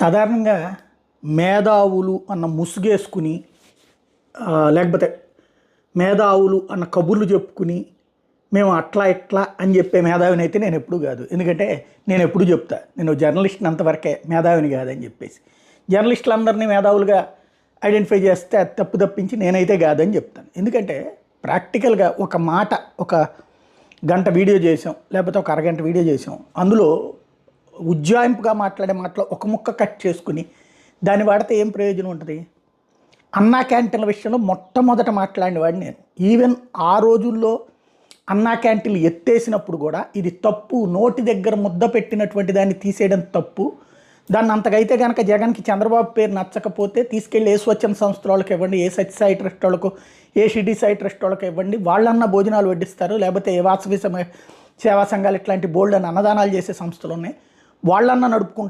సాధారణంగా మేధావులు అన్న ముసుగేసుకుని లేకపోతే మేధావులు అన్న కబుర్లు చెప్పుకుని మేము అట్లా ఇట్లా అని చెప్పే మేధావిని అయితే నేను ఎప్పుడు కాదు. ఎందుకంటే నేను ఎప్పుడు చెప్తా నేను జర్నలిస్ట్ని అంతవరకే మేధావిని కాదని చెప్పేసి. జర్నలిస్టులందరినీ మేధావులుగా ఐడెంటిఫై చేస్తే అది తప్పు తప్పించి నేనైతే కాదని చెప్తాను. ఎందుకంటే ప్రాక్టికల్గా ఒక మాట ఒక గంట వీడియో చేసాం లేకపోతే ఒక అరగంట వీడియో చేసాం అందులో ఉజ్జాయింపుగా మాట్లాడే మాటలో ఒక ముక్క కట్ చేసుకుని దాన్ని వాడితే ఏం ప్రయోజనం ఉంటుంది? అన్నా క్యాంటీన్ల విషయంలో మొట్టమొదట మాట్లాడిన వాడిని నేను. ఈవెన్ ఆ రోజుల్లో అన్నా క్యాంటీన్లు ఎత్తేసినప్పుడు కూడా ఇది తప్పు నోటి దగ్గర ముద్ద పెట్టినటువంటి దాన్ని తీసేయడం తప్పు. దాన్ని అంతకైతే కనుక జగన్కి చంద్రబాబు పేరు నచ్చకపోతే తీసుకెళ్ళి ఏ స్వచ్ఛంద సంస్థల వాళ్ళకి ఇవ్వండి ఏ సత్యసాయి ట్రస్ట్ వాళ్ళకు ఏ షిడి సాయి ట్రస్ట్ వాళ్ళకి ఇవ్వండి. వాళ్ళన్న భోజనాలు వడ్డిస్తారు లేకపోతే ఏ వాసవి సమ సేవా సంఘాలు ఇట్లాంటి బోల్డ్ అని అన్నదానాలు చేసే సంస్థలు ఉన్నాయి. వాళ్ళన్న నడుపుకుంటారు